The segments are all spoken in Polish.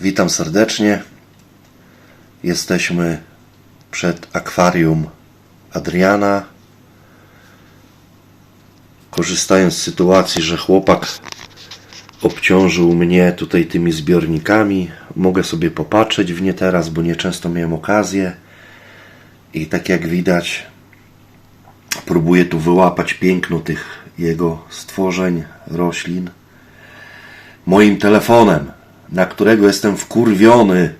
Witam serdecznie. Jesteśmy przed akwarium Adriana. Korzystając z sytuacji, że chłopak obciążył mnie tutaj tymi zbiornikami, mogę sobie popatrzeć w nie teraz, bo nieczęsto miałem okazję. I tak jak widać, próbuję tu wyłapać piękno tych jego stworzeń, roślin moim telefonem, na którego jestem wkurwiony.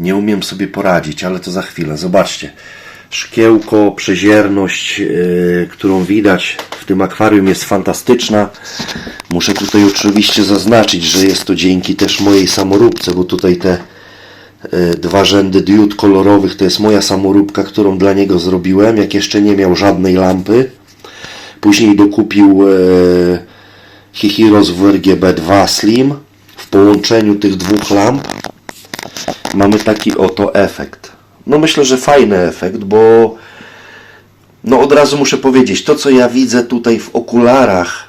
Nie umiem sobie poradzić, ale to za chwilę. Zobaczcie. Szkiełko, przezierność, yy, którą widać w tym akwarium jest fantastyczna. Muszę tutaj oczywiście zaznaczyć, że jest to dzięki też mojej samoróbce, bo tutaj te yy, dwa rzędy diod kolorowych to jest moja samoróbka, którą dla niego zrobiłem, jak jeszcze nie miał żadnej lampy. Później dokupił yy, Hihiros w RGB2 Slim w połączeniu tych dwóch lamp mamy taki oto efekt. No myślę, że fajny efekt, bo no od razu muszę powiedzieć, to co ja widzę tutaj w okularach,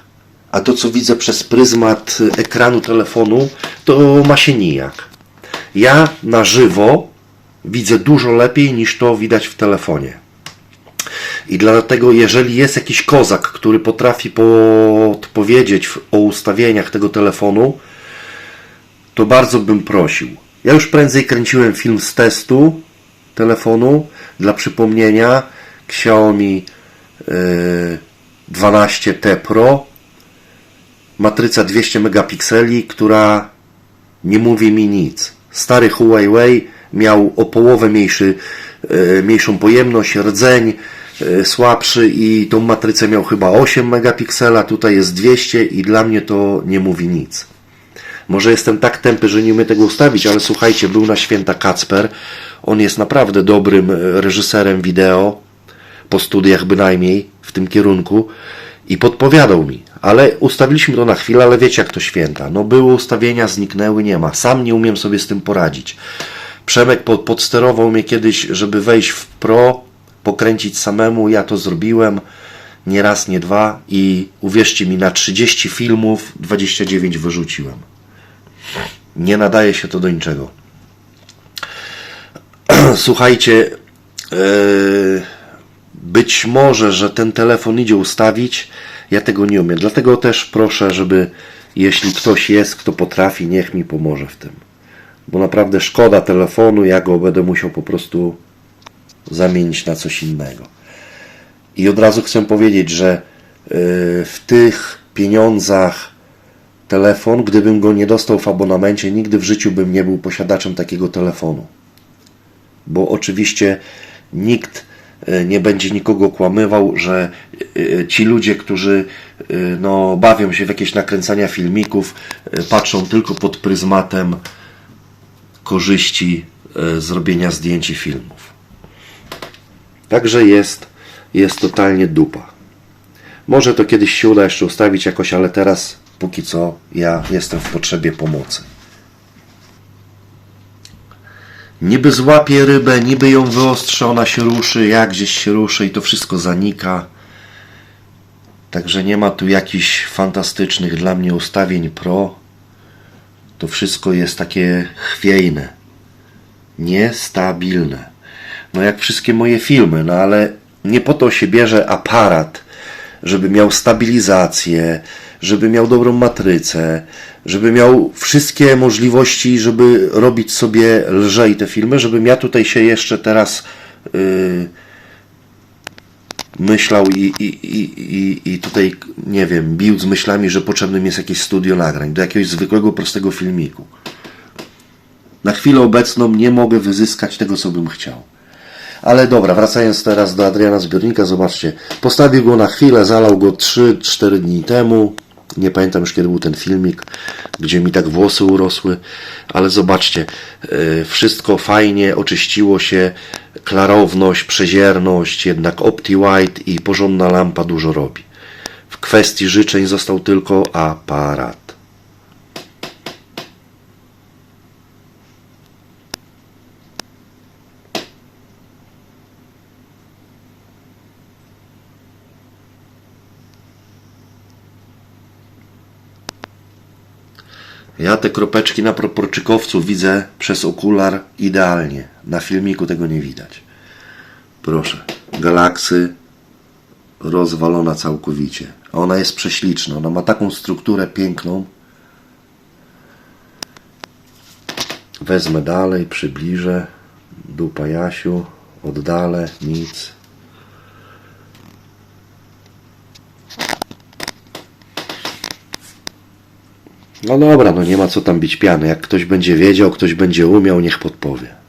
a to co widzę przez pryzmat ekranu telefonu, to ma się nijak. Ja na żywo widzę dużo lepiej niż to widać w telefonie. I dlatego, jeżeli jest jakiś kozak, który potrafi podpowiedzieć o ustawieniach tego telefonu, to bardzo bym prosił. Ja już prędzej kręciłem film z testu telefonu. Dla przypomnienia, Xiaomi yy, 12T Pro, matryca 200 megapikseli, która nie mówi mi nic. Stary Huawei miał o połowę mniejszy, e, mniejszą pojemność, rdzeń e, słabszy i tą matrycę miał chyba 8 megapiksela, tutaj jest 200 i dla mnie to nie mówi nic. Może jestem tak tępy, że nie umiem tego ustawić, ale słuchajcie, był na święta Kacper. On jest naprawdę dobrym e, reżyserem wideo, po studiach bynajmniej w tym kierunku i podpowiadał mi. Ale ustawiliśmy to na chwilę, ale wiecie jak to święta. No były ustawienia, zniknęły, nie ma. Sam nie umiem sobie z tym poradzić. Przemek pod, podsterował mnie kiedyś, żeby wejść w pro, pokręcić samemu. Ja to zrobiłem nie raz, nie dwa i uwierzcie mi, na 30 filmów 29 wyrzuciłem. Nie nadaje się to do niczego. Słuchajcie, yy, być może, że ten telefon idzie ustawić, ja tego nie umiem. Dlatego też proszę, żeby jeśli ktoś jest, kto potrafi, niech mi pomoże w tym. Bo naprawdę szkoda telefonu, ja go będę musiał po prostu zamienić na coś innego. I od razu chcę powiedzieć, że yy, w tych pieniądzach telefon, gdybym go nie dostał w abonamencie, nigdy w życiu bym nie był posiadaczem takiego telefonu. Bo oczywiście nikt e, nie będzie nikogo kłamywał, że e, ci ludzie, którzy e, no, bawią się w jakieś nakręcania filmików, e, patrzą tylko pod pryzmatem korzyści e, zrobienia zdjęć i filmów. Także jest, jest totalnie dupa. Może to kiedyś się uda jeszcze ustawić jakoś, ale teraz póki co ja jestem w potrzebie pomocy. Niby złapie rybę, niby ją wyostrzy, ona się ruszy, jak gdzieś się ruszy i to wszystko zanika. Także nie ma tu jakichś fantastycznych dla mnie ustawień pro. To wszystko jest takie chwiejne, niestabilne. No jak wszystkie moje filmy, no ale nie po to się bierze aparat, żeby miał stabilizację, żeby miał dobrą matrycę, żeby miał wszystkie możliwości, żeby robić sobie lżej te filmy, żebym ja tutaj się jeszcze teraz yy, myślał i, i, i, i, tutaj, nie wiem, bił z myślami, że potrzebnym jest jakieś studio nagrań, do jakiegoś zwykłego, prostego filmiku. Na chwilę obecną nie mogę wyzyskać tego, co bym chciał. Ale dobra, wracając teraz do Adriana Zbiornika, zobaczcie. Postawił go na chwilę, zalał go 3-4 dni temu. Nie pamiętam już kiedy był ten filmik, gdzie mi tak włosy urosły, ale zobaczcie, e, wszystko fajnie, oczyściło się, klarowność, przezierność, jednak OptiWhite i porządna lampa dużo robi. W kwestii życzeń został tylko aparat. Ja te kropeczki na proporczykowcu widzę przez okular idealnie. Na filmiku tego nie widać. Proszę. Galaksy rozwalona całkowicie. A Ona jest prześliczna. Ona ma taką strukturę piękną. Wezmę dalej, przybliżę. Dupa Jasiu. Oddalę. Nic. No dobra, no nie ma co tam bić piany. Jak ktoś będzie wiedział, ktoś będzie umiał, niech podpowie.